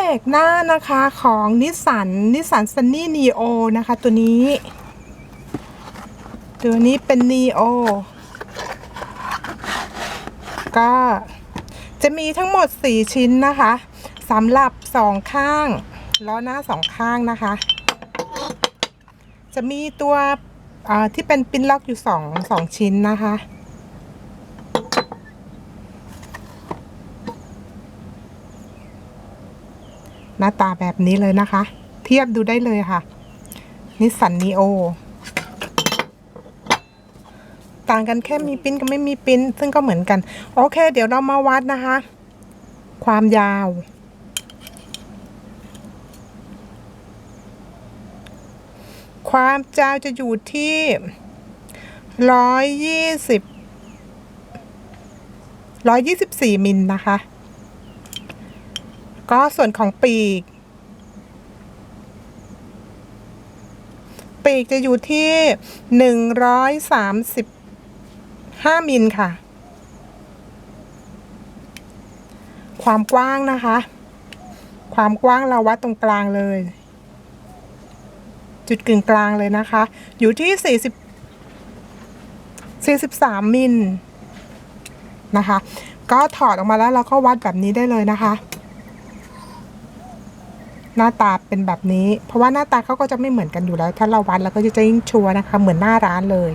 เบรกหน้านะคะของนิสสันนิสสันซันนี่นีโอนะคะ ตัวนี้ ตัวนี้เป็นนีโอก็จะมีทั้งหมด 4 ชิ้นนะคะสำหรับสองข้างล้อหน้าสองข้างนะคะ จะมีตัวที่เป็นปินล็อกอยู่สองสองชิ้นนะคะ หน้าตาแบบนี้เลยนะคะ เทียบดูได้เลยค่ะนิสสันนีโอต่างกันแค่มีปิ้นกับไม่มีปิ้น ซึ่งก็เหมือนกัน โอเค เดี๋ยวเรามาวัดนะคะ ความยาว ความยาวจะอยู่ที่ร้อยยี่สิบร้อยยี่สิบสี่มิลนะคะ ก็ส่วนของปีก ปีกจะอยู่ที่หนึ่งร้อยสามสิบห้ามิลค่ะ ความกว้างนะคะ ความกว้างเราวัดตรงกลางเลย จุดกึ่งกลางเลยนะคะ อยู่ที่สี่สิบสี่สิบสามมิลนะคะ ก็ถอดออกมาแล้วเราก็วัดแบบนี้ได้เลยนะคะ หน้าตาเป็นแบบนี้ เพราะว่าหน้าตาเขาก็จะไม่เหมือนกันอยู่แล้ว ถ้าเราวัดแล้วก็จะยิ่งชัวร์นะคะ เหมือนหน้าร้านเลย